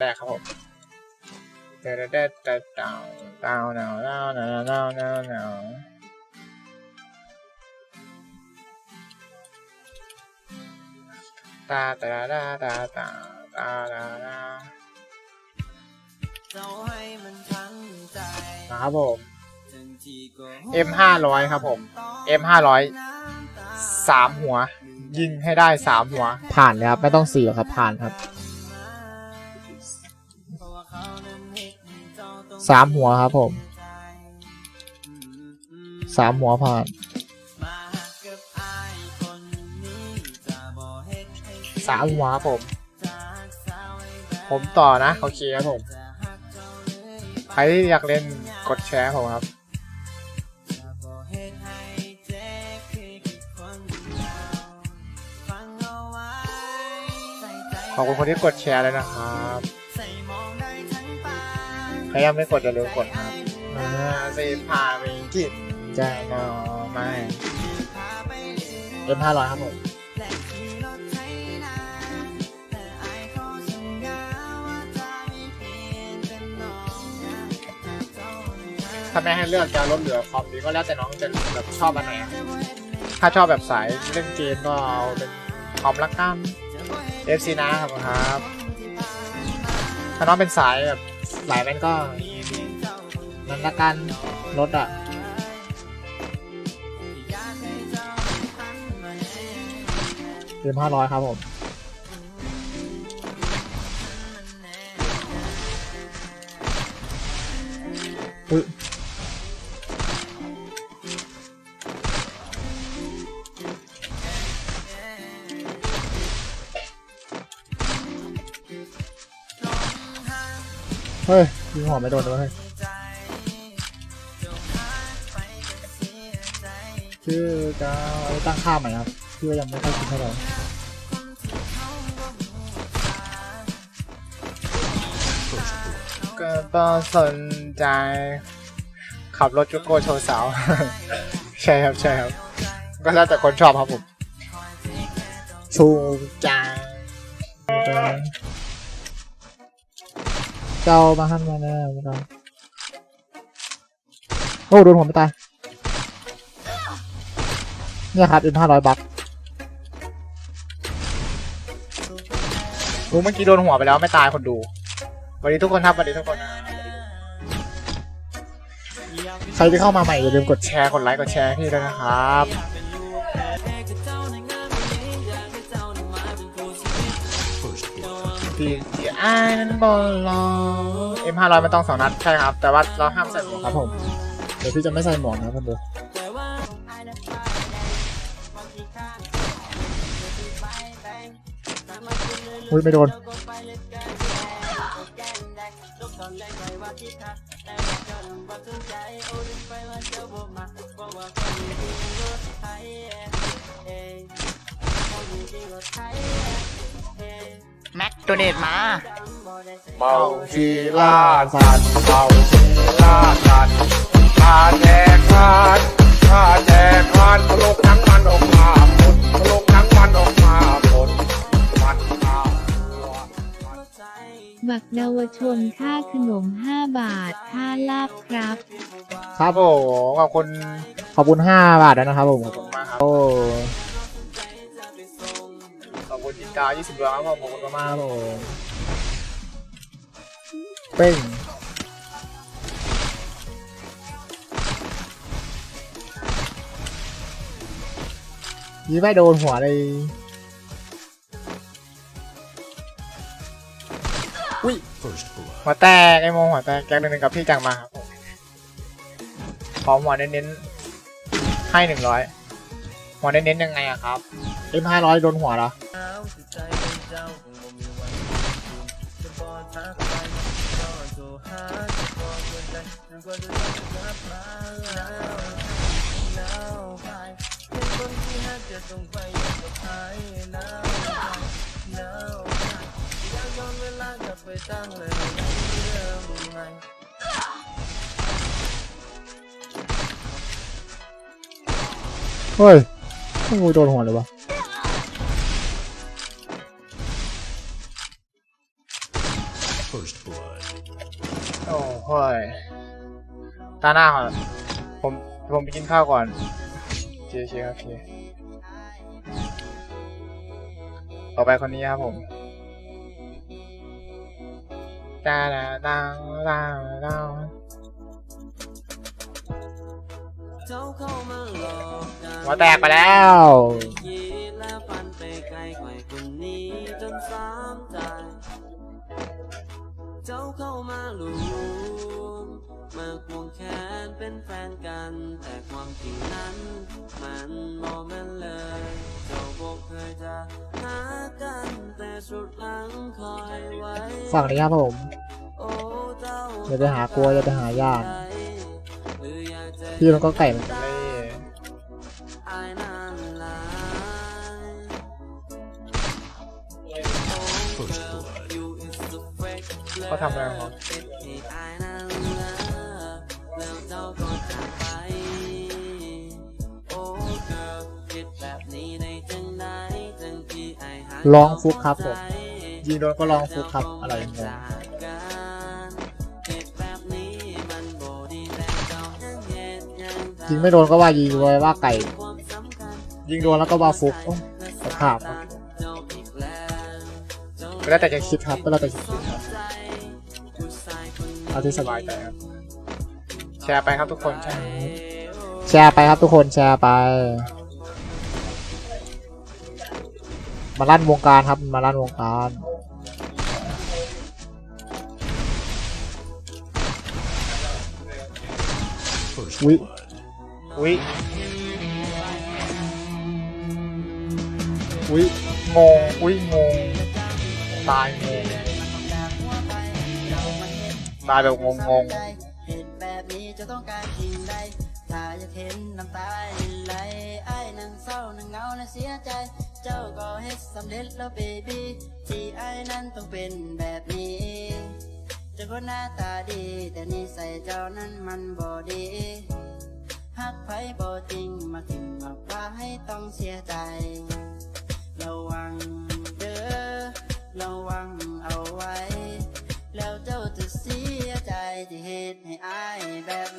แรกครับผมเดดเดดเดดดาวดาวดาวดาวดาวดาวดาวดาวตาตาตาตาตาตาตาตาครับผม M ห้าร้อยครับผม M ห้าร้อยสามหัว ยิงให้ได้สามหัว ผ่านเลยครับ ไม่ต้องสี่หรอกครับ ผ่านครับ สามหัวครับผมสามหัวผ่านสามหัวครับผม ผมต่อนะโอเคครับผม ใครที่อยากเล่นกดแชร์ผมครับขอบคุณคนที่กดแชร์เลยนะครับ ใครยังไม่กดอย่าลืมกดครับอ่าสิพาไปกินจะนอไม่เอ็มห้าร้อยครับผมถ้าแม่ให้เลือกจะลดเหลือคอมดีก็แล้วแต่น้องจะแบบชอบอันไหนอะถ้าชอบแบบสายเล่นเกมก็เอาเป็นคอมละกัน FC นะครับครับ ถ้าน้องเป็นสายแบบ สายนั้นก็นันละกันรถอะเต็มห้าร้อยครับผม เฮ้ยยิงหัวไม่โดนเลยเฮ้ยชื่อจะเอาตั้งค่าใหม่ครับชื่อยังไม่ค่อยคิดเท่าไหร่ก็ต้องสนใจ ขับรถจุกโกโชว์สาว ใช่ครับใช่ครับ ก็แล้วแต่คนชอบครับผมชูใจ เจ้ามาหันมาแน่ไม่ต้องโอ้โดนผมไปตายเนี่ยครับอินห้าร้อยบัครู้เมื่อกี้โดนหัวไปแล้วไม่ตายคนดูสวัสดีทุกคนครับสวัสดีทุกคนนะใครที่เข้ามาใหม่อย่าลืมกดแชร์กดไลค์กดแชร์ให้พี่ด้วยนะครับ พี่ที่อ้นั้นบอลลอเอ็มห้าร้อยไม่ต้องสองนัดใช่ครับ แต่ว่าเราห้ามใส่หมวกครับผม เดี๋ยวพี่จะไม่ใส่หมวกนะคนดูอุ้ยไม่โดน แม็กตัวเดตมาเมาคีล่าสัตว์เมาล่าสัตว์ข้าแจกทานข้าแจกทานพลุกทั้งมันออกมาหมดพลุกทั้งมันออกมาหมดมันข้าวหัวบักเยาวชนค่าขนม 5 บาท ค่าลาบครับ ครับผมขอบคุณขอบคุณห้าบาทแล้วนะครับผมขอบคุณมากครับโอ้ ขอบคุณจินกาวยี่สิบดวงครับผมขอบคุณมากๆครับผมเป้งยี่ไม่โดนหัวเลย อุ้ย หัวแตกไอโมหัวแตกแกงหนึ่งกับพี่จังมาครับผมขอหัวเน้นๆให้หนึ่งร้อยหัวเน้นๆยังไงอะครับเอ็มห้าร้อยโดนหัวเหรอ เจ้าคงบ่มีวันลืมจะบอกทักไปก็โทรหาจะบอกเกินใจจนกว่าจะต้องรับมาแล้วแล้วไปเป็นคนที่หักจะต้องไปอย่างสุดท้าวไปแล้วไปอยากย้อนเวลากลับไปตั้งเลยเริ่มใหม่เฮ้ยงโดนหัวเลยวะ First blood. โอ้โหยตาหน้าก่อนผมผมไปกินข้าวก่อนเชียร์เชียร์โอเคต่อไปคนนี้ครับผมดาดาดาดาดาหัวแตกไปแล้วคิดแล้วฝันไปไกลกว่าคนนี้จนสามใจ เจ้าเข้ามาหลวงมาควงแขนเป็นแฟนกัน แต่ความจริงนั้น มันโมเมนเลย เจ้าบอกเคยจะหากันแต่สุดหลังคอยไว้ฝั่งนี้ครับผมโอ้เจ้าอย่าไปหากลัวอย่าไปหายากหรืออยากจะพี่มันก็ไก่เหมือนกัน เขาทำอะไรของเขาเป็นที่อายนั้นแล้วเจ้าก็จากไปโอ้ girl คิดแบบนี้ในจังไหนจังที่อายหาลองฟุกครับผมยิงโดนก็ลองฟุกครับอะไรอย่างเงี้ยคิดแบบนี้มันบ่ดีแต่เจ้ายังเฮ็ดยังทำยิงไม่โดนก็ว่ายิงไว้ว่าไก่ความสำคัญยิงโดนแล้วก็ว่าฟุกโอ้สภาพครับก็แล้วแต่จะคิดครับก็แล้วแต่จะคิดครับ เอาที่สบายใจครับ แชร์ไปครับทุกคนแชร์แชร์ไปครับทุกคนแชร์ไป มาลั่นวงการครับมาลั่นวงการ First We- blood. อุ้ยอุ้ยงงอุ้ยงงตายงง ตาแบบงงๆแบบนี้จะต้องการสิ่งใดถ้าอยากเห็นน้ำตาไหลไอ้นางเศร้านางเงาและเสียใจ เจ้าก็เฮ็ดสำเร็จแล้วเบบี้ไอ้นั้นต้องเป็นแบบนี้จะก็หน้าตาดี แต่นิสัยเจ้านั้นมันบ่ดีหักไผบ่จริงมาถึงมาว่าให้ต้องเสียใจ ระวังเด้อระวังเอาไว้ สิเหตุให้อายแบบ